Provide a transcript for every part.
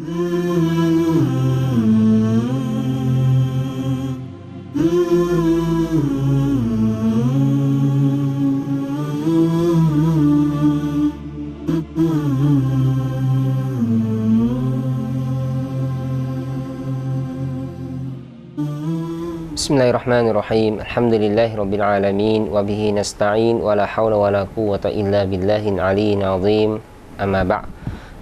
بسم الله الرحمن الرحيم الحمد لله رب العالمين وبه نستعين ولا حول ولا قوة إلا بالله العلي العظيم أما بعد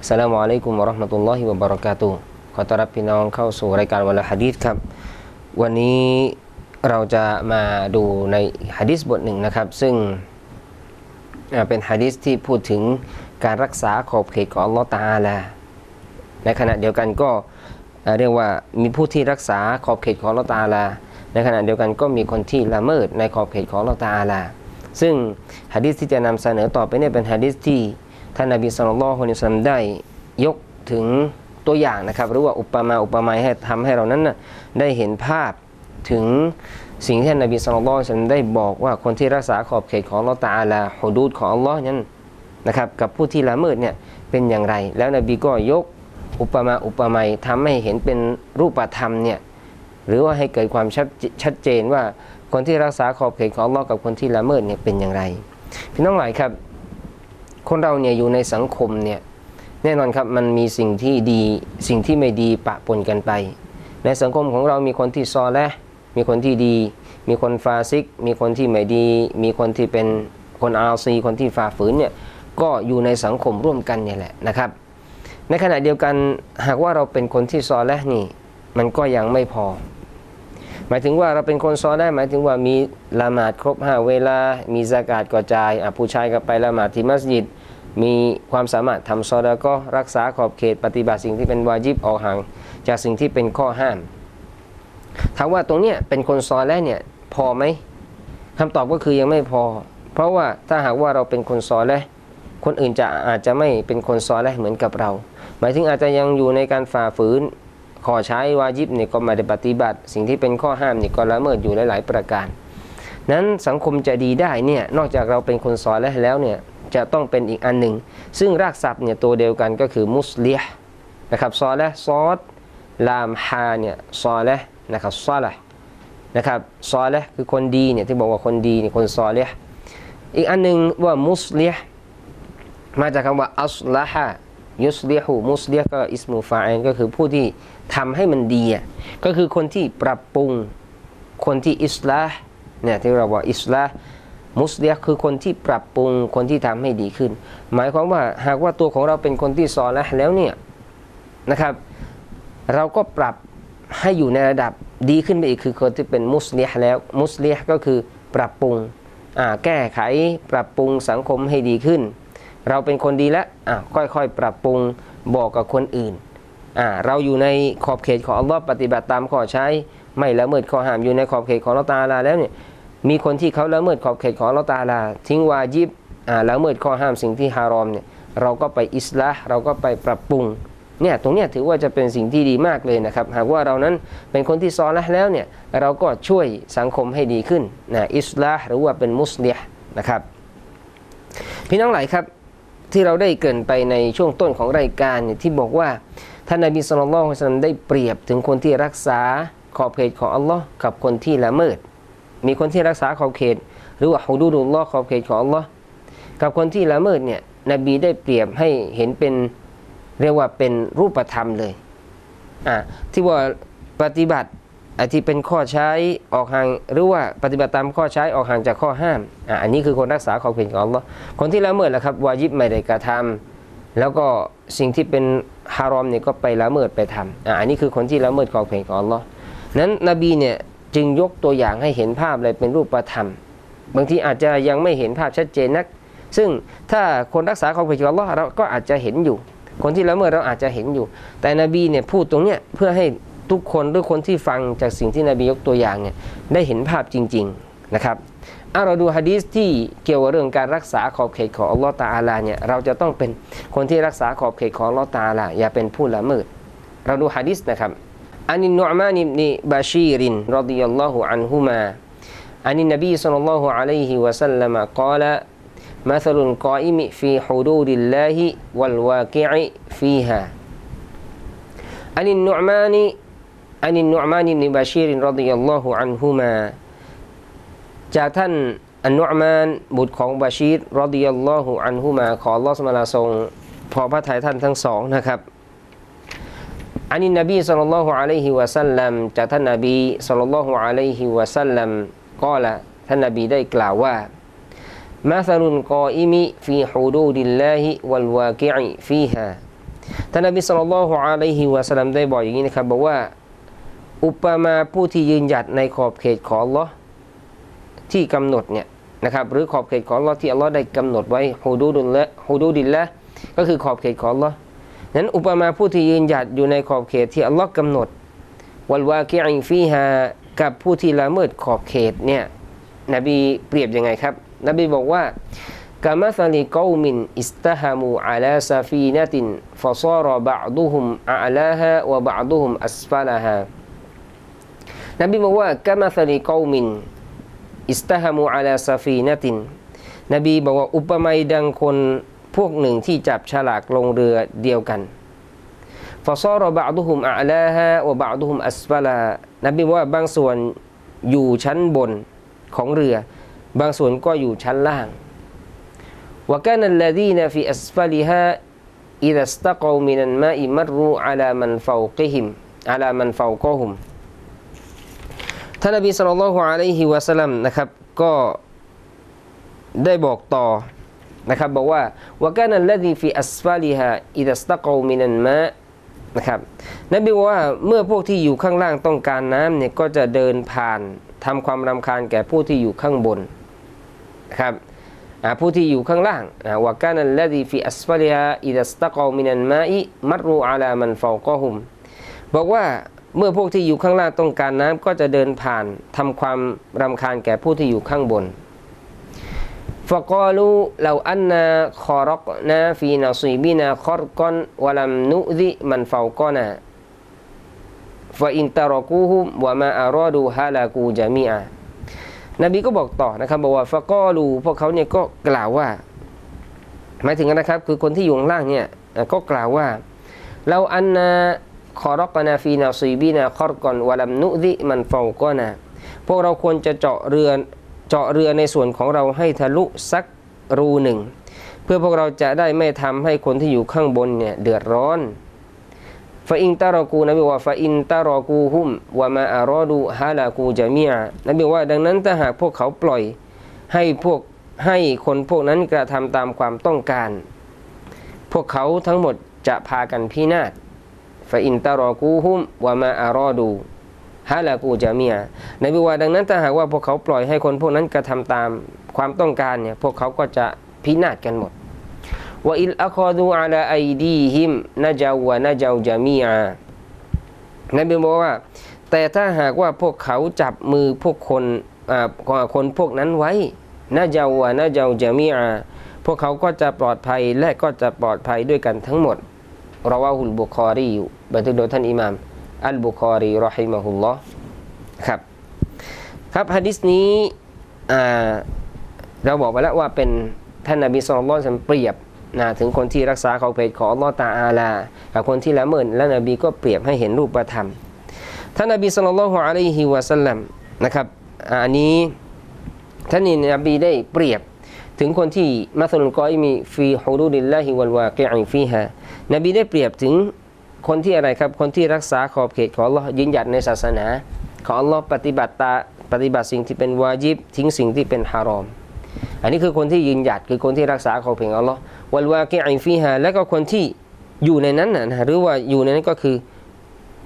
สลามอะลัยกุมวะราะห์มะตุลลอฮิวะบะเราะกาตุขอต้อนรับพี่น้องเข้าสู่รายการวันละหะดีษครับ วันนี้เราจะมาดูในฮะดีษบทหนึ่งนะครับ ซึ่งเป็นฮะดีษที่พูดถึงการรักษาขอบเขตของอัลลอฮ์ตาลาในขณะเดียวกันก็เรียกว่ามีผู้ที่รักษาขอบเขตของอัลลอฮ์ตาลา ในขณะเดียวกันก็มีคนที่ละเมิดในขอบเขตของอัลลอฮ์ตาลา ซึ่งฮะดีษที่จะนำเสนอต่อไปเนี่ยเป็นฮะดีษที่ ท่านนบีสุลต่านละฮ์คนอิสลามได้ยกถึงตัวอย่างนะครับ หรือว่าอุปมาอุปไมยให้ทำให้เรานั้นนะได้เห็นภาพถึงสิ่งที่ท่านนบีสุลต่านละฮ์นได้บอกว่าคนที่รักษาขอบเขตของลอตาลาฮุดูดของอัลลอฮ์นั้นนะครับกับผู้ที่ละเมิดเนี่ยเป็นอย่างไร แล้วนบีก็ยกอุปมาอุปไมยทำให้เห็นเป็นรูปธรรมเนี่ยหรือว่าให้เกิดความชชัดเจนว่าคนที่รักษาขอบเขตของอัลลอฮ์กับคนที่ละเมิดเนี่ยเป็นอย่างไร พี่น้องหลายครับ คนเราเนี่ยอยู่ในสังคมเนี่ยแน่นอนครับมันมีสิ่งที่ดีสิ่งที่ไม่ดีปะปนกันไป ในสังคมของเรามีคนที่ซอและมีคนที่ดี มีคนฟาซิก มีคนที่ไม่ดี มีคนที่เป็นคนอาซีคนที่ฝ่าฝืนเนี่ยก็อยู่ในสังคมร่วมกันเนี่ยแหละนะครับ ในขณะเดียวกันหากว่าเราเป็นคนที่ซอและนี่มันก็ยังไม่พอ หมายถึงว่าเราเป็นคนซอได้หมายถึงว่ามีละหมาดครบห้าเวลา มีสากาศก็จ่ายอะผู้ชายก็ไปละหมาดที่มัสยิด มีความสามารถทำซอดาก็รักษาขอบเขตปฏิบัติสิ่งที่เป็นวาจิบออกห่าง จากสิ่งที่เป็นข้อห้ามถามว่าตรงเนี้ยเป็นคนซอแล้วเนี่ยพอไหมคำตอบก็คือยังไม่พอ เพราะว่าถ้าหากว่าเราเป็นคนซอแล้วคนอื่นจะอาจจะไม่เป็นคนซอแล้วเหมือนกับเรา หมายถึงอาจจะยังอยู่ในการฝ่าฝืนขอใช้วาจิบเนี่ยก็ไม่ได้ปฏิบัติ สิ่งที่เป็นข้อห้ามเนี่ยก็ละเมิดอยู่หลาย ๆ ประการ นั้นสังคมจะดีได้เนี่ยนอกจากเราเป็นคนสอแล้วแล้วเนี่ย จะต้องเป็นอีกอันหนึ่ง ซึ่งรากศัพท์เนี่ยตัวเดียวกันก็คือมุสลิฮนะครับซอและซอดลามฮาเนี่ยซอและนะครับซอละนะครับซอและคือคนดีเนี่ยที่บอกว่าคนดีเนี่ยคนซอเลอีกอันหนึ่งว่ามุสลิฮมาจากคำว่าอัสละฮะยุสลิฮูมุสลิฮก็อิสมูฟาอินก็คือผู้ที่ทำให้มันดีก็คือคนที่ปรับปรุงคนที่อิสลาห์เนี่ยที่เราบอกอิสลาห์ มุสลิมคือคนที่ปรับปรุงคนที่ทำให้ดีขึ้น หมายความว่าหากว่าตัวของเราเป็นคนที่ซอแล้วแล้วเนี่ยนะครับ เราก็ปรับให้อยู่ในระดับดีขึ้นไปอีกคือคนที่เป็นมุสลิมแล้วมุสลิมก็คือปรับปรุงแก้ไขปรับปรุงสังคมให้ดีขึ้น เราเป็นคนดีแล้วค่อยๆ ปรับปรุงบอกกับคนอื่น เราอยู่ในขอบเขตของอัลลอฮ์ปฏิบัติตามข้อใช้ ไม่ละเมิดข้อห้ามอยู่ในขอบเขตของอัลลอฮ์ตาลาแล้วเนี่ย มีคนที่เขาละเมิดขอบเขตของอัลลอฮ์ตาลา ทิ้งวาจิบละเมิดข้อห้ามสิ่งที่ฮารอมเนี่ยเราก็ไปอิสลาเราก็ไปปรับปรุงเนี่ยตรงเนี้ยถือว่าจะเป็นสิ่งที่ดีมากเลยนะครับ หากว่าเรานั้นเป็นคนที่ซอละแล้วเนี่ยเราก็ช่วยสังคมให้ดีขึ้นนะอิสลาหรือว่าเป็นมุสลิมนะครับ พี่น้องหลายครับที่เราได้เกินไปในช่วงต้นของรายการเนี่ยที่บอกว่าท่านนบีสุลต่านได้เปรียบถึงคนที่รักษาขอบเขตของอัลลอฮ์กับคนที่ละเมิด มีคนที่รักษาขอบเขต หรือว่าฮุดูดุลลอขอบเขตของอัลลอฮ์กับคนที่ละเมิดเนี่ยนบีได้เปรียบให้เห็นเป็นเรียกว่าเป็นรูปธรรมเลยอ่าที่ว่าปฏิบัติอ้ที่เป็นข้อใช้ออกห่างหรือว่าปฏิบัติตามข้อใช้ออกห่างจากข้อห้ามอ่าอันนี้คือคนรักษาขอบเขตของอัลลอฮ์คนที่ละเมิดละครับวาญิบไม่ได้กระทำแล้วก็สิ่งที่เป็นฮารอมเนี่ยก็ไปละเมิดไปทำอ่าอันนี้คือคนที่ละเมิดขอบเขตของอัลลอฮ์นั้นนบีเนี่ย จึงยกตัวอย่างให้เห็นภาพเลยเป็นรูปธรรม บางทีอาจจะยังไม่เห็นภาพชัดเจนนัก ซึ่งถ้าคนรักษาขอบเขตของอัลลอฮ์เราก็อาจจะเห็นอยู่ คนที่ละเมิดเราอาจจะเห็นอยู่ แต่นบีเนี่ยพูดตรงเนี้ยเพื่อให้ทุกคนหรือคนที่ฟังจากสิ่งที่นบียกตัวอย่างเนี่ยได้เห็นภาพจริง ๆนะครับเอาเราดูฮะดีษที่เกี่ยวกับเรื่องการรักษาขอบเขตของอัลลอฮ์ตาอาลาเนี่ยเราจะต้องเป็นคนที่รักษาขอบเขตของอัลลอฮ์ตาอาลาอย่าเป็นผู้ละเมิด เราดูฮะดีษนะครับ อันนินุอมานอิบนิบาชีรินรดิยัลลอฮุอันฮุมาอันนินบีศ็อลลัลลอฮุอะลัยฮิวะสัลลัมกล่าว مثل القائم في حدود الله والواقع فيها อันนินนุอมานีอันนินนุอมานีนิบาชีรินรดิยัลลอฮุอันฮุมาจากท่านอันนุอมานบุตรของบาชีรรดิยัลลอฮุอันฮุมาขออัลลอฮฺสมาลาทรงพอพระทัยท่านทั้งสองนะครับ อันนี้นบีสัลลัลลอฮุอะลัยฮิวะสัลลัมจากท่านนบีสัลลัลลอฮุอะลัยฮิวะสัลลัมก็ละท่านนบีได้กล่าวว่ามาซาลุนกออิมิฟีฮูดูดิลลาฮิวัลวากิอิฟีฮาท่านนบีสัลลัลลอฮุอะลัยฮิวะสัลลัมได้บอกอย่างนี้นะครับบอกว่า อุปมาผู้ที่ยืนหยัดในขอบเขตของอัลลอฮ์ที่กำหนดเนี่ยนะครับหรือขอบเขตของอัลลอฮ์ที่อัลลอฮ์ได้กำหนดไว้ฮูดูดิลละฮูดูดิลละก็คือขอบเขตของอัลลอฮ์ นั้นอุปมาผู้ที่ยืนหยัดอยู่ในขอบเขตที่อัลลอฮ์กำหนดวัลวากิอิฟีฮากับผู้ที่ละเมิดขอบเขตเนี่ยนบีเปรียบยังไงครับ นบีบอกว่ากามัสลิกอมินอิสตะฮามูอาลาซาฟีนตินฟะซารบะดุฮุมอาลาฮะวะบะดุฮุมอัสฟาลาฮะนบีบอกว่ากามัสลิกอมินอิสตะฮามูอาลาซาฟีนตินนบีบอกว่าอุปมาดังคน พวกหนึ่งที่จับฉลากลงเรือเดียวกันฟอซอรบาดุฮุมอาลาฮะวบาดุฮุมอัสฟาลานับว่าบางส่วนอยู่ชั้นบนของเรือ บางส่วนก็อยู่ชั้นล่างวกานัลลดีนฟีอัสฟาลิฮะอิดัสตะกอมินันมาอิมัรูอัลามันฟาวกิฮิมอัลามันฟาวกอฮุมท่านนบีสุลลอฮฺอะลัยฮิวะสัลลัมนะครับ ก็ได้บอกต่อ นะครับบอกว่าวกานัลลดีฟีอัสฟาลิฮะอิดัสตะกูมินันมะนะครับนบีบอกว่าเมื่อพวกที่อยู่ข้างล่างต้องการน้ำเนี่ยก็จะเดินผ่านทำความรำคาญแก่ผู้ที่อยู่ข้างบนนะครับผู้ที่อยู่ข้างล่างวกานัลลดีฟีอัสฟาลิฮะอิดัสตะกูมินันมะอิมัรรูอาลามันฟาวกอฮุมบอกว่าเมื่อพวกที่อยู่ข้างล่างต้องการน้ำก็จะเดินผ่านทำความรำคาญแก่ผู้ที่อยู่ข้างบน فقالوا لو أنا خرقنا في نصيبنا خرقا ولم نؤذي من فوقنا فإن تركوهم وما أرادوا هلكوا جميعا นบีก็บอกต่อนะครับบอกว่าฟะกอลูพวกเขาเนี่ยก็กล่าวว่า หมายถึงนะครับ คือคนที่อยู่ข้างล่างเนี่ยก็กล่าวว่าเราอันนาคอรกนาฟีนาซีบีนาคอรกอนวะลัมนุดิมันฟาวกอนาพวกเราควรจะเจาะเรือ เจาะเรือในส่วนของเราให้ทะลุสักรูหนึ่ง เพื่อพวกเราจะได้ไม่ทำให้คนที่อยู่ข้างบนเนี่ยเดือดร้อนฟาอินตารอกูนบีว่าฟาอินตารอกูฮุมวามาอารอดูฮาลากูจามียนบีว่าดังนั้นถ้าหากพวกเขาปล่อยให้พวกให้คนพวกนั้นกระทำตามความต้องการ พวกเขาทั้งหมดจะพากันพินาศฟาอินตารอกูฮุมวามาอารอดู ฮาลากูจามียในบิว่าดังนั้นถ้าหากว่าพวกเขาปล่อยให้คนพวกนั้นกระทำตามความต้องการเนี่ยพวกเขาก็จะพินาศกันหมดว่าอิลอัคอดูอาลาไอดีฮิมนะจาวะนะจาวจามียในบิบอกว่า แต่ถ้าหากว่าพวกเขาจับมือพวกคนอาคนพวกนั้นไว้นะจาวะนะจาวจามียพวกเขาก็จะปลอดภัยและก็จะปลอดภัยด้วยกันทั้งหมดเราว่าฮุลบุคอรีบันทึกโดยท่านอิหม่าม อัลบุคอรีรอฮิมะฮุลลอฮ์ครับครับฮะดิษนี้เราบอกไปแล้วว่าเป็นท่านนบีสุลต่านเปรียบนะถึงคนที่รักษาเขาเพศของอัลลอฮ์ตาอาลากับคนที่ละเมิดและนบีก็เปรียบให้เห็นรูปธรรมท่านนบีสุลต่านละฮ์อะลัยฮิวะสัลลัมนะครับอันนี้ท่านนบีได้เปรียบถึงคนที่มัสลุลกอยมีฟีฮูดูดิลลาฮิวัลวากิอิฟีฮะนบีได้เปรียบถึง คนที่อะไรครับ คนที่รักษาขอบเขตของอัลลอฮ์ยืนหยัดในศาสนา ของอัลลอฮ์ปฏิบัติตาปฏิบัติสิ่งที่เป็นวาจิบทิ้งสิ่งที่เป็นฮารอม อันนี้คือคนที่ยืนหยัดคือคนที่รักษาขอบเขตของอัลลอฮ์วัลวาเกอิฟีฮะและก็คนที่อยู่ในนั้นนะหรือว่าอยู่ในนั้นก็คือ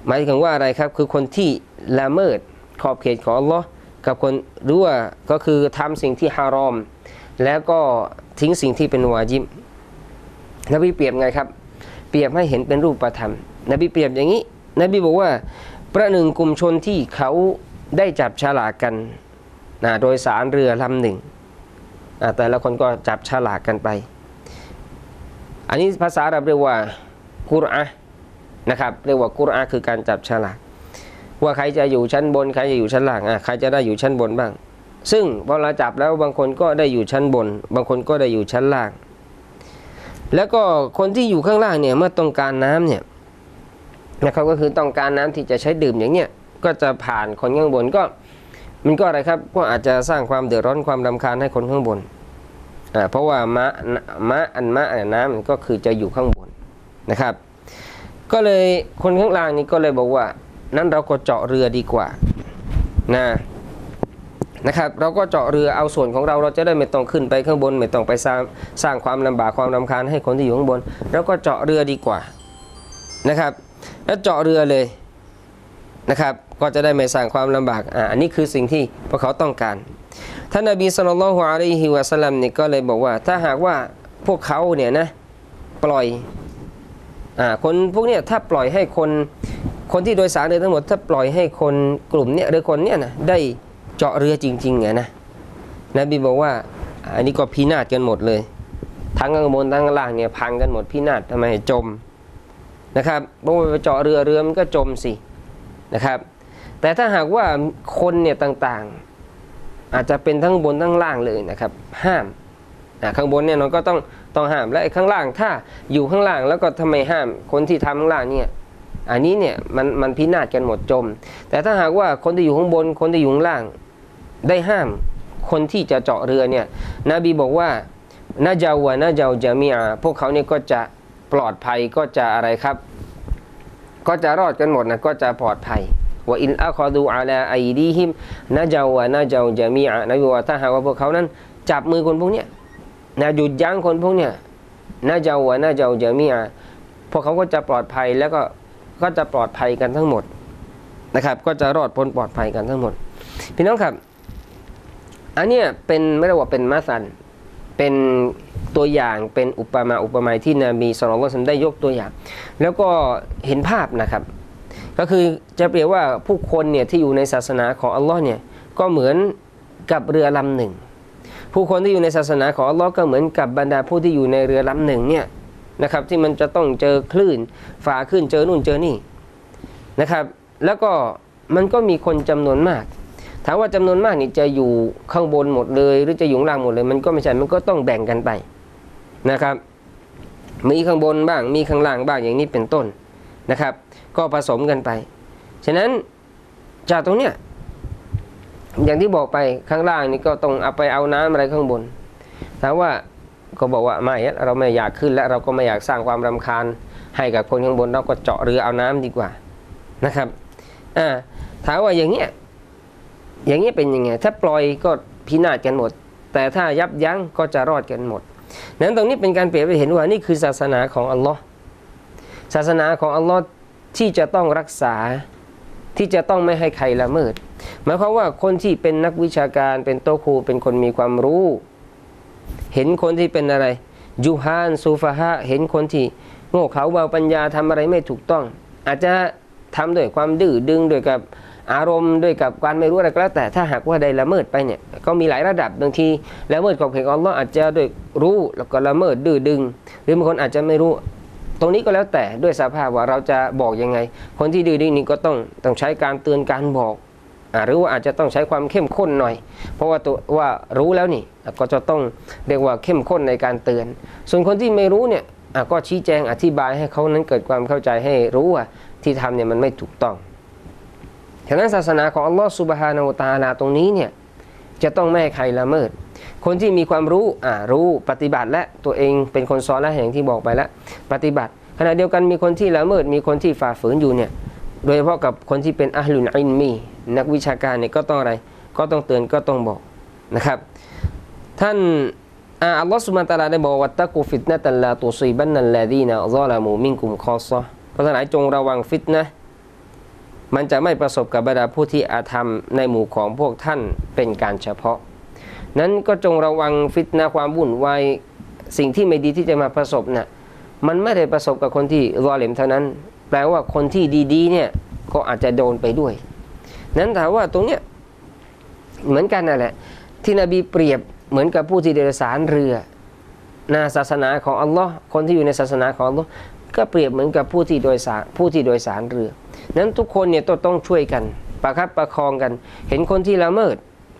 หมายถึงว่าอะไรครับ คือคนที่ละเมิดขอบเขตของอัลลอฮ์กับคนหรือว่าก็คือทำสิ่งที่ฮารอม แล้วก็ทิ้งสิ่งที่เป็นวาจิบนบีเปรียบไงครับ เปรียบให้เห็นเป็นรูปธรรม นบีเปรียบอย่างนี้ นบีบอกว่า ประหนึ่งกลุ่มชนที่เขาได้จับฉลากกันนะโดยสารเรือลำหนึ่ง แต่ละคนก็จับฉลากกันไป อันนี้ภาษาเราเรียกว่ากุรอานะครับเรียกว่ากุรอาคือการจับฉลากว่าใครจะอยู่ชั้นบน ใครจะอยู่ชั้นล่างอะใครจะได้อยู่ชั้นบนบ้าง ซึ่งพอเราจับแล้วบางคนก็ได้อยู่ชั้นบน บางคนก็ได้อยู่ชั้นล่าง แล้วก็คนที่อยู่ข้างล่างเนี่ยเมื่อต้องการน้ำเนี่ยนะครับก็คือต้องการน้ำที่จะใช้ดื่มอย่างเนี้ยก็จะผ่านคนข้างบนก็มันก็อะไรครับก็อาจจะสร้างความเดือดร้อนความรำคาญให้คนข้างบนอ่าเพราะว่ามะมะอันมะนน้ำมันก็คือจะอยู่ข้างบนนะครับ ก็เลยคนข้างล่างนี้ก็เลยบอกว่า นั้นเราก็เจาะเรือดีกว่านะ นะครับเราก็เจาะเรือเอาส่วนของเราเราจะได้ไม่ต้องขึ้นไปข้างบน ไม่ต้องไปสร้างสร้างความลำบากความรำคาญให้คนที่อยู่ข้างบนเราก็เจาะเรือดีกว่านะครับ แล้วเจาะเรือเลยนะครับก็จะได้ไม่สร้างความลำบากอ่าอันนี้คือสิ่งที่พวกเขาต้องการท่านนบีสุลต่านละฮ์อะลัยฮิวะสัลลัมเนี่ยก็เลยบอกว่า ถ้าหากว่าพวกเขาเนี่ยนะปล่อยอ่าคนพวกเนี้ยถ้าปล่อยให้คนคนที่โดยสารเรือทั้งหมด ถ้าปล่อยให้คนกลุ่มเนี้ยหรือคนเนี้ยนะได้ เจาะเรือจริงๆไงนะนบีบอกว่า อันนี้ก็พินาศกันหมดเลย ทั้งข้างบนทั้งข้างล่างเนี่ยพังกันหมดพินาศทำไมจมนะครับเพราะว่าไปเจาะเรือเรือมันก็จมสินะครับ แต่ถ้าหากว่าคนเนี่ยต่างๆ อาจจะเป็นทั้งบนทั้งล่างเลยนะครับ ห้ามข้างบนเนี่ยเราก็ต้องต้องห้ามและข้างล่างถ้าอยู่ข้างล่างแล้วก็ทำไมห้ามคนที่ทำข้างล่างเนี่ยอันนี้เนี่ยมันมันพินาศกันหมดจม แต่ถ้าหากว่าคนที่อยู่ข้างบนคนที่อยู่ข้างล่าง ได้ห้ามคนที่จะเจาะเรือเนี่ยนบีบอกว่านาจาวะนาจาวจามีอาพวกเขาเนี่ยก็จะปลอดภัยก็จะอะไรครับ ก็จะรอดกันหมดนะก็จะปลอดภัยว่าอินอัคอดูอาลาไอดีฮิมนาจาวะนาจาวจามีอานะว่าถ้าหากว่าพวกเขานั้น จับมือคนพวกเนี้ยนะหยุดยั้งคนพวกเนี้ยนาจาวะนาจาวจามีอาพวกเขาก็จะปลอดภัยแล้วก็ก็จะปลอดภัยกันทั้งหมดนะครับ ก็จะรอดพ้นปลอดภัยกันทั้งหมด พี่น้องครับ อันเนี้ยเป็นไม่ได้ว่าเป็นมาสันเป็นตัวอย่างเป็นอุปมาอุปไมยที่นบีสุลต่านได้ยกตัวอย่าง แล้วก็เห็นภาพนะครับ ก็คือจะเปรียบว่าผู้คนเนี่ยที่อยู่ในศาสนาของอัลลอฮ์เนี่ยก็เหมือนกับเรือลำหนึ่ง ผู้คนที่อยู่ในศาสนาของอัลลอฮ์ก็เหมือนกับบรรดาผู้ที่อยู่ในเรือลำหนึ่งเนี่ยนะครับที่มันจะต้องเจอคลื่นฝ่าขึ้นเจอนู่นเจอนี่นะครับ แล้วก็มันก็มีคนจำนวนมาก ถามว่าจำนวนมากนี่จะอยู่ข้างบนหมดเลย หรือจะอยู่ข้างล่างหมดเลย มันก็ไม่ใช่ มันก็ต้องแบ่งกันไปนะครับ มีข้างบนบ้าง มีข้างล่างบ้างอย่างนี้เป็นต้นนะครับ ก็ผสมกันไป ฉะนั้นจากตรงเนี้ยอย่างที่บอกไปข้างล่างนี่ก็ต้องเอาไปเอาน้ำอะไรข้างบนถามว่าก็บอกว่าไม่เราไม่อยากขึ้นและเราก็ไม่อยากสร้างความรำคาญ ให้กับคนข้างบนเราก็เจาะเรือเอาน้ำดีกว่านะครับอ่าถามว่าอย่างเนี้ย อย่างนี้เป็นยังไง ถ้าปล่อยก็พินาศกันหมด แต่ถ้ายับยั้งก็จะรอดกันหมด นั้นตรงนี้เป็นการเปรียบไปเห็นว่านี่คือศาสนาของอัลลอฮ์ศาสนาของอัลลอฮ์ที่จะต้องรักษาที่จะต้องไม่ให้ใครละเมิด หมายความว่าคนที่เป็นนักวิชาการเป็นโตครูเป็นคนมีความรู้ เห็นคนที่เป็นอะไรยูฮานซูฟาฮะเห็นคนที่โง่เขลาเบาปัญญาทำอะไรไม่ถูกต้อง อาจจะทำด้วยความดื้อดึงด้วยกับ อารมณ์ด้วยกับการไม่รู้อะไรก็แล้วแต่ถ้าหากว่าได้ละเมิดไปเนี่ยก็มีหลายระดับบางทีละเมิดของเพลงอัลลอฮ์อาจจะด้วยรู้แล้วก็ละเมิดดื้อดึง หรือบางคนอาจจะไม่รู้ ตรงนี้ก็แล้วแต่ด้วยสภาพว่าเราจะบอกยังไง คนที่ดื้อดึงนี่ก็ต้องต้องใช้การเตือนการบอกอหรือว่าอาจจะต้องใช้ความเข้มข้นหน่อย เพราะว่าตัวว่ารู้แล้วนี่ก็จะต้องเรียกว่าเข้มข้นในการเตือน ส่วนคนที่ไม่รู้เนี่ยก็ชี้แจงอธิบายให้เขานั้นเกิดความเข้าใจให้รู้ว่าที่ทำเนี่ยมันไม่ถูกต้อง ฉะนั้นศาสนาของอัลลอฮฺสุบฮานาอูตาลาตรงนี้เนี่ยจะต้องไม่ให้ใครละเมิด คนที่มีความรู้อ่ารู้ปฏิบัติและตัวเองเป็นคนสอนและอย่างที่บอกไปแล้ว ปฏิบัติ ขณะเดียวกันมีคนที่ละเมิด มีคนที่ฝ่าฝืนอยู่เนี่ยโดยเฉพาะกับคนที่เป็นอัลลุนอินมี นักวิชาการเนี่ยก็ต้องอะไรก็ต้องเตือนก็ต้องบอกนะครับ ท่านอัลลอฮฺสุบฮานตะอาลาได้บอกว่าตะกูฟิตนะตัลลาตุซีบันนัลลาดีนะซอลามูมินกุมคอซอเพราะฉะนั้นจงระวังฟิตนะ มันจะไม่ประสบกับบรรดาผู้ที่อาธรรมในหมู่ของพวกท่านเป็นการเฉพาะ นั้นก็จงระวังฟิตนะความวุ่นวายสิ่งที่ไม่ดีที่จะมาประสบน่ะมันไม่ได้ประสบกับคนที่รอเลมเท่านั้น แปลว่าคนที่ดีๆเนี่ยก็อาจจะโดนไปด้วย นั้นถามว่าตรงเนี้ยเหมือนกันนั่นแหละ ที่นบีเปรียบเหมือนกับผู้ที่โดยสารเรือนาศาสนาของอัลลอฮ์คนที่อยู่ในศาสนาของอัลลอฮ์ก็เปรียบเหมือนกับผู้ที่โดยสารผู้ที่โดยสารเรือ นั้นทุกคนเนี่ยต้องต้องช่วยกันประคับประคองกัน เห็นคนที่ละเมิด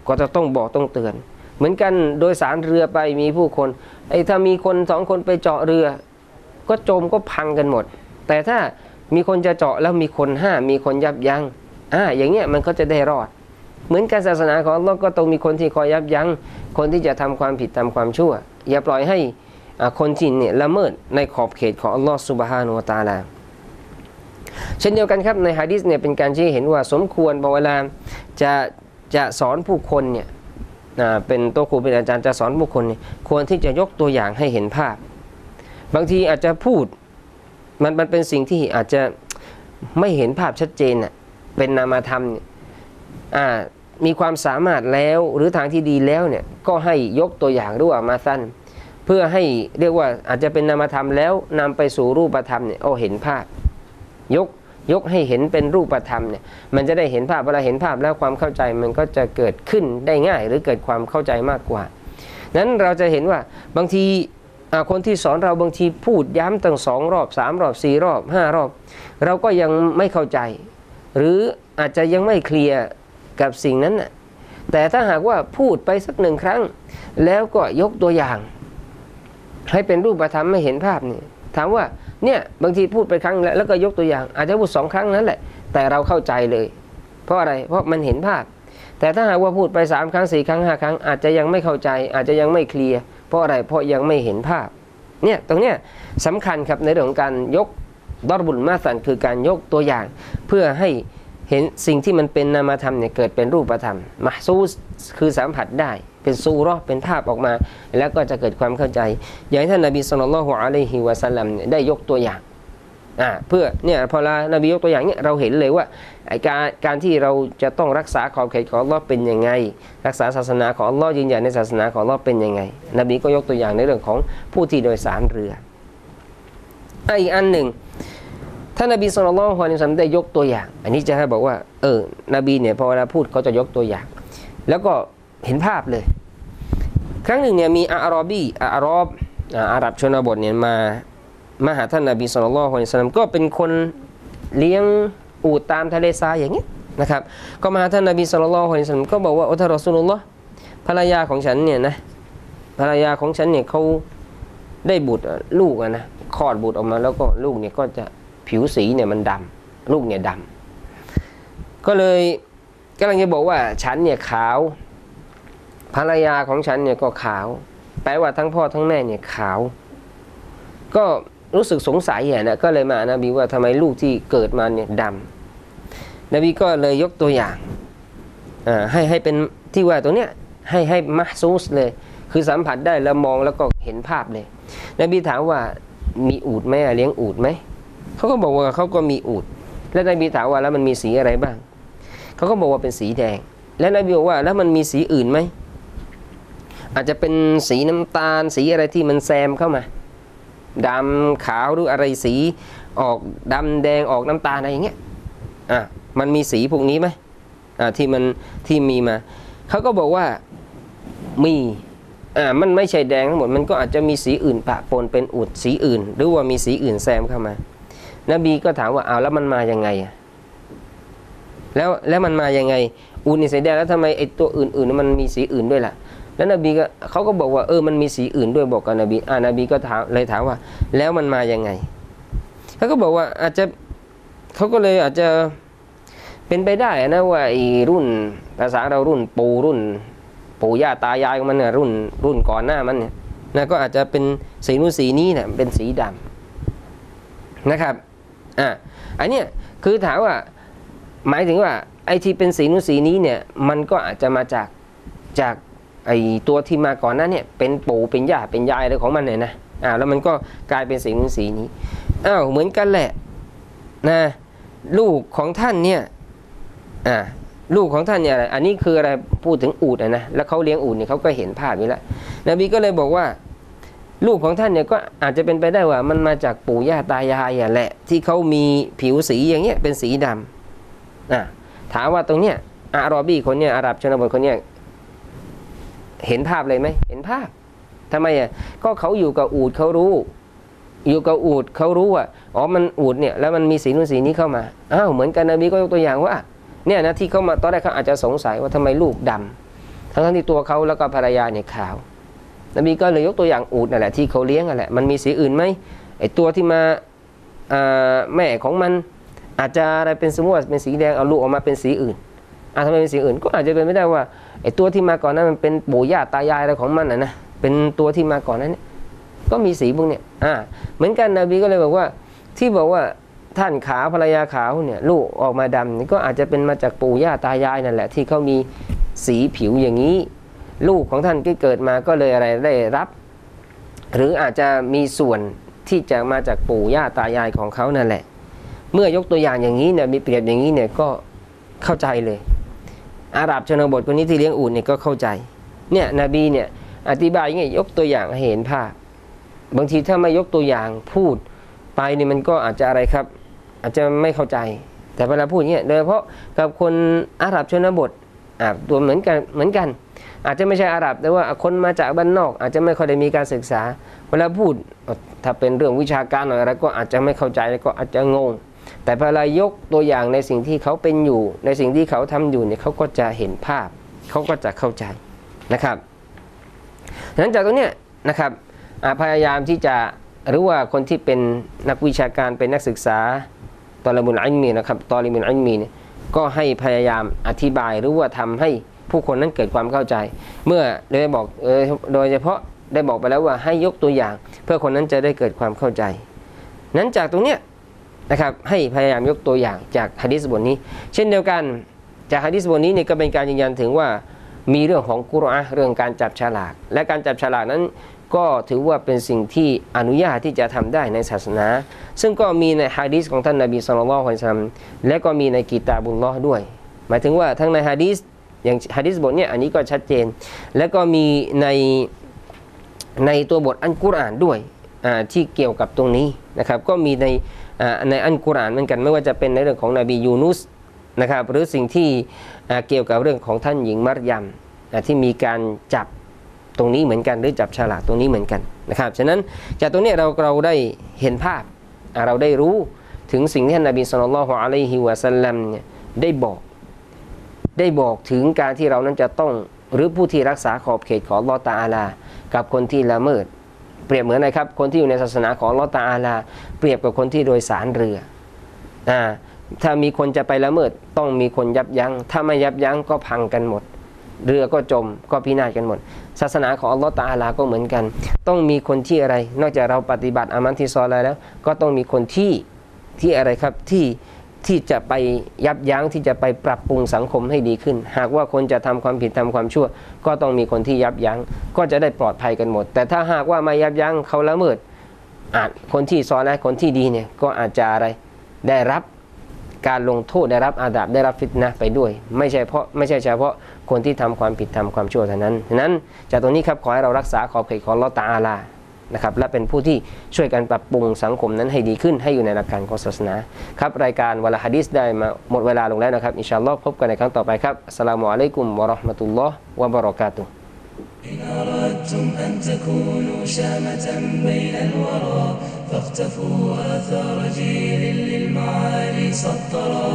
ก็จะต้องบอกต้องเตือน เหมือนกันโดยสารเรือไปมีผู้คนไอ้ถ้ามีคนสองคนไปเจาะเรือ ก็จมก็พังกันหมด แต่ถ้ามีคนจะเจาะแล้วมีคนห้ามมีคนยับยัง้งอ่าอย่างเงี้ยมันก็จะได้รอด เหมือนการศาสนาของอัลลอฮ์ก็ต้องมีคนที่คอยยับยัง้ง คนที่จะทำความผิดทำความชั่ว อย่าปล่อยให้คนที่เนี่ยละเมิดในขอบเขตของอัลลอฮ์สุบฮานุวะตาลา เช่นเดียวกันครับในฮะดิษเนี่ยเป็นการชี้เห็นว่าสมควรพอเวลาจะจะสอนผู้คนเนี่ยเป็นตัวครูเป็นอาจารย์จะสอนผู้คนเนี่ยควรที่จะยกตัวอย่างให้เห็นภาพ บางทีอาจจะพูดมันมันเป็นสิ่งที่อาจจะไม่เห็นภาพชัดเจนอะเป็นนามธรรมอ่ามีความสามารถแล้วหรือทางที่ดีแล้วเนี่ยก็ให้ยกตัวอย่างหรือว่ามาสั้น เพื่อให้เรียกว่าอาจจะเป็นนามธรรมแล้วนำไปสู่รูปธรรมเนี่ยโอ้เห็นภาพ ยกยกให้เห็นเป็นรูปธรรมเนี่ยมันจะได้เห็นภาพเวลาเห็นภาพแล้วความเข้าใจมันก็จะเกิดขึ้นได้ง่าย หรือเกิดความเข้าใจมากกว่านั้นเราจะเห็นว่าบางทีคนที่สอนเราบางทีพูดย้ำตั้งสองรอบสามรอบสี่รอบห้ารอบ เราก็ยังไม่เข้าใจ หรืออาจจะยังไม่เคลียร์กับสิ่งนั้นน่ะแต่ถ้าหากว่าพูดไปสักหนึ่งครั้ง แล้วก็ยกตัวอย่าง ให้เป็นรูปธรรมไม่เห็นภาพนี่ถามว่า เนี่ยบางทีพูดไปครั้งแล้วแล้วก็ยกตัวอย่าง อาจจะพูดสองครั้งนั้นแหละ แต่เราเข้าใจเลย เพราะอะไรเพราะมันเห็นภาพ แต่ถ้าหากว่าพูดไปสามครั้งสี่ครั้งห้าครั้ง อาจจะยังไม่เข้าใจ อาจจะยังไม่เคลียร์เพราะอะไรเพราะยังไม่เห็นภาพเนี่ยตรงเนี้ยสำคัญครับในเรื่องของการยกดอรบุลมาสันคือการยกตัวอย่าง เพื่อให้ เห็นสิ่งที่มันเป็นนามธรรมเนี่ยเกิดเป็นรูปธรรมมาซูสคือสัมผัสได้ เป็นซูราะห์เป็นภาพออกมา แล้วก็จะเกิดความเข้าใจ อย่างท่านนบีสุลต่านละฮ์อะลัยฮิวะสัลลัมเนี่ยได้ยกตัวอย่างอ่าเพื่อเนี่ยพอลานบียกตัวอย่างเนี่ยเราเห็นเลยว่าการการที่เราจะต้องรักษาขอบเขตของอัลลอฮ์เป็นยังไง รักษาศาสนาของอัลลอฮ์ยืนยันในศาสนาของอัลลอฮ์เป็นยังไง นบีก็ยกตัวอย่างในเรื่องของผู้ที่โดยสารเรืออีกอันหนึ่ง ท่านนบีสุลต่านละฮ์อะลัยฮิสซัมได้ยกตัวอย่าง อันนี้จะให้บอกว่า เออ นบีเนี่ยพอเวลาพูดเขาจะยกตัวอย่าง แล้วก็เห็นภาพเลย ครั้งหนึ่งเนี่ยมีอารอบีอารอบอาหรับชนบทเนี่ยมามาหาท่านนบีสุลต่านละฮ์อะลัยฮิสซัมก็เป็นคนเลี้ยงอูฐตามทะเลทรายอย่างเงี้ยนะครับ ก็มาหาท่านนบีสุลต่านละฮ์อะลัยฮิสซัมก็บอกว่าอัลรอซูลุลลอฮ์ภรรยาของฉันเนี่ยนะภรรยาของฉันเนี่ยเขาได้บุตรลูกนะคลอดบุตรออกมาแล้วก็ลูกเนี่ยก็จะ ผิวสีเนี่ยมันดำลูกเนี่ยดำก็เลยกำลังจะบอกว่าฉันเนี่ยขาว ภรรยาของฉันเนี่ยก็ขาว แปลว่าทั้งพ่อทั้งแม่เนี่ยขาว ก็รู้สึกสงสัยอะนะก็เลยมานะบีว่าทำไมลูกที่เกิดมาเนี่ยดำนบีก็เลยยกตัวอย่างให้ให้เป็นที่ว่าตัวเนี้ยให้ให้มาซูสเลย คือสัมผัสได้แล้วมองแล้วก็เห็นภาพเลย นบีถามว่ามีอูดไหมเลี้ยงอูดไหม เขาก็บอกว่าเขาก็มีอูดแล้วนบีถามว่าแล้วมันมีสีอะไรบ้าง เขาก็บอกว่าเป็นสีแดง แล้วนบีบอกว่าแล้วมันมีสีอื่นไหม อาจจะเป็นสีน้ำตาล สีอะไรที่มันแซมเข้ามาดำขาวหรืออะไรสีออกดำแดงออกน้ำตาลอะไรอย่างเงี้ยอะมันมีสีพวกนี้ไหมอ่าที่มันที่มีมา เขาก็บอกว่ามีอ่ามันไม่ใช่แดงทั้งหมดมันก็อาจจะมีสีอื่นปะปนเป็นอุดสีอื่น หรือว่ามีสีอื่นแซมเข้ามา นบีก็ถามว่าเอาแล้วมันมายังไงแล้วแล้วมันมายังไง อูนี่สีแดงแล้วทำไมไอตัวอื่นๆมันมีสีอื่นด้วยล่ะ แล้วนบีก็เขาก็บอกว่าเออมันมีสีอื่นด้วยบอกกับนบีอ่านบีก็ถามเลยถามว่า แล้วมันมายังไงเขาก็บอกว่าอาจจะเขาก็เลยอาจจะเป็นไปได้นะว่าไอรุ่นภาษาเรารุ่นปูรุ่น ปู่ย่าตายายของมันเนี่ยรุ่นรุ่นก่อนหน้ามันเนี่ยนะก็อาจจะเป็นสีนู้นสีนี้เนี่ยเป็นสีดำนะครับ อะอันเนี้ยคือถามว่าหมายถึงว่าไอ้ที่เป็นสีนู้นสีนี้เนี่ยมันก็อาจจะมาจากจากไอ้ตัวที่มาก่อนนั้นเนี่ยเป็นปู่เป็นย่าเป็นยายอะไรของมันเนี่ยนะอ่าแล้วมันก็กลายเป็นสีนู้นสีนี้อ้าวเหมือนกันแหละนะลูกของท่านเนี่ยอ่าลูกของท่านเนี่ยอะไรอันนี้คืออะไรพูดถึงอูดนะแล้วเขาเลี้ยงอูดเนี่ยเขาก็เห็นภาพนี้แล้วนบีก็เลยบอกว่า ลูกของท่านเนี่ยก็อาจจะเป็นไปได้ว่า มันมาจากปู่ย่าตายายอะแหละ ที่เขามีผิวสีอย่างเงี้ยเป็นสีดำอะถามว่าตรงเนี้ยอารอบีคนเนี้ยอาหรับชนบทคนเนี้ยเห็นภาพเลยไหมเห็นภาพทำไมอะก็เขาอยู่กับอูดเขารู้ อยู่กับอูดเขารู้ว่าอ๋อมันอูดเนี่ยแล้วมันมีสีนู้นสีนี้เข้ามาอ้าวเหมือนกันนบีก็ยกตัวอย่างว่าเนี่ยนะที่เขามาตอนแรกเขาอาจจะสงสัยว่าทำไมลูกดำทั้งที่ตัวเขาแล้วก็ภรรยาเนี่ยขาว นบีก็เลยยกตัวอย่างอูดนั่นแหละที่เขาเลี้ยงนั่นแหละมันมีสีอื่นไหมไอตัวที่มาแม่ของมันอาจจะอะไรเป็นสมมติเป็นสีแดงเอาลูกออกมาเป็นสีอื่นอะทำไมเป็นสีอื่นก็อาจจะเป็นไม่ได้ว่าไอตัวที่มาก่อนนั้นมันเป็นปู่ย่าตายายอะไรของมันนะนะเป็นตัวที่มาก่อนนั้นเนี่ยก็มีสีพวกเนี้ยอ่าเหมือนกันนบีก็เลยบอกว่าที่บอกว่าท่านขาวภรรยาขาวเนี่ยลูกออกมาดำนี่ก็อาจจะเป็นมาจากปู่ย่าตายายนั่นแหละ ที่เขามีสีผิวอย่างนี้ ลูกของท่านที่เกิดมาก็เลยอะไรได้รับ หรืออาจจะมีส่วนที่จะมาจากปู่ย่าตายายของเขานั่นแหละ เมื่อยกตัวอย่างอย่างนี้เนี่ยมีเปรียบอย่างนี้เนี่ยก็เข้าใจเลย อาหรับชนบทคนนี้ที่เลี้ยงอูฐเนี่ยก็เข้าใจเนี่ยนบีเนี่ยอธิบายย่างเงี้ยกตัวอย่างให้เห็นภาพ บางทีถ้าไม่ยกตัวอย่างพูดไปเนี่ยมันก็อาจจะอะไรครับ อาจจะไม่เข้าใจ แต่เวลาพูดอย่างเงี้ยโดยเฉพาะกับคนอาหรับชนบท อ่าตัวเหมือนกันเหมือนกัน อาจจะไม่ใช่อาหรับ แต่ว่าคนมาจากบ้านนอก อาจจะไม่ค่อยได้มีการศึกษา เวลาพูดถ้าเป็นเรื่องวิชาการหน่อยอะไรก็อาจจะไม่เข้าใจแล้วก็อาจจะงง แต่พอเรายกตัวอย่างในสิ่งที่เขาเป็นอยู่ ในสิ่งที่เขาทำอยู่เนี่ยเขาก็จะเห็นภาพ เขาก็จะเข้าใจนะครับดังจากตรงเนี้ยนะครับพยายามที่จะหรือว่าคนที่เป็นนักวิชาการเป็นนักศึกษาตอลบุญอัลมีนะครับตอลิบุญอัลมีเนี่ย ก็ให้พยายามอธิบายหรือว่าทำให้ผู้คนนั้นเกิดความเข้าใจ เมื่อได้บอกโดยเฉพาะได้บอกไปแล้วว่าให้ยกตัวอย่าง เพื่อคนนั้นจะได้เกิดความเข้าใจ นั้นจากตรงเนี้ยนะครับให้พยายามยกตัวอย่างจากฮะดิษบทนี้ เช่นเดียวกันจากฮะดิษบทนี้เนี่ยก็เป็นการยืนยันถึงว่ามีเรื่องของกุรอานเรื่องการจับฉลาก และการจับฉลากนั้น ก็ถือว่าเป็นสิ่งที่อนุญาตที่จะทำได้ในศาสนา ซึ่งก็มีในฮะดิษของท่านนบีสุลต่านละฮ์อัลซัมและก็มีในกีตาบุลลอฮ์ด้วย หมายถึงว่าทั้งในฮะดิษอย่างฮะดิษบทเนี้ยอันนี้ก็ชัดเจน และก็มีในในตัวบทอันกุรอานด้วยที่เกี่ยวกับตรงนี้นะครับ ก็มีในในอันกุรอานเหมือนกันไม่ว่าจะเป็นในเรื่องของนบียูนุสนะครับหรือสิ่งที่เกี่ยวกับเรื่องของท่านหญิงมัรยมที่มีการจับ ตรงนี้เหมือนกันหรือจับฉลากตรงนี้เหมือนกันนะครับฉะนั้นจากตรงนี้เราเราได้เห็นภาพเราได้รู้ถึงสิ่งที่ท่านนบีสุลต่านละฮ์อะลัยฮิวะสัลลัมเนี่ยได้บอก ได้บอกถึงการที่เรานั้นจะต้องหรือผู้ที่รักษาขอบเขตของลอตาอาลา กับคนที่ละเมิด เปรียบเหมือนอะไรครับ คนที่อยู่ในศาสนาของลอตาอาลา เปรียบกับคนที่โดยสารเรืออ่าถ้ามีคนจะไปละเมิดต้องมีคนยับยัง้งถ้าไม่ยับยั้งก็พังกันหมด เรือก็จมก็พินาศกันหมด ศาสนาของอัลลอฮ์ตาอาลาก็เหมือนกัน ต้องมีคนที่อะไร นอกจากเราปฏิบัติอามันที่ซอลาแล้ว ก็ต้องมีคนที่ที่อะไรครับที่ที่จะไปยับยั้งที่จะไปปรับปรุงสังคมให้ดีขึ้น หากว่าคนจะทำความผิดทำความชั่ว ก็ต้องมีคนที่ยับยั้งก็จะได้ปลอดภัยกันหมด แต่ถ้าหากว่าไม่ยับยั้งเขาละเมิดอาจคนที่ซอและคนที่ดีเนี่ยก็อาจจะอะไรได้รับการลงโทษได้รับอาดับได้รับฟิตนะไปด้วย ไม่ใช่เพราะไม่ใช่เฉพาะ คนที่ทำความผิดทำความชั่วเท่านั้นฉะนั้นจากตรงนี้ครับขอให้เรารักษาขอบเขตของอัลลอฮ์ตาอาลานะครับและเป็นผู้ที่ช่วยกันปรับปรุงสังคมนั้นให้ดีขึ้นให้อยู่ในหลักการของศาสนา ครับรายการวะลาฮะดิษได้มาหมดเวลาลงแล้วนะครับอินชาอัลลอฮ์พบกันในครั้งต่อไปครับอัสสลามุอะลัยกุมวะเราะห์มะตุลลอฮ์วะบะเราะกาตุฮ์ إن أردتم أن تكونوا شامة بين الورى فاختفوا آثار جيل للمعالي سطرا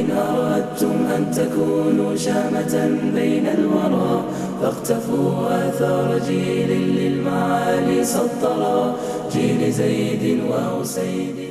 إن أردتم أن تكونوا شامة بين الورى فاختفوا آثار جيل للمعالي سطرا جيل زيد وأسيد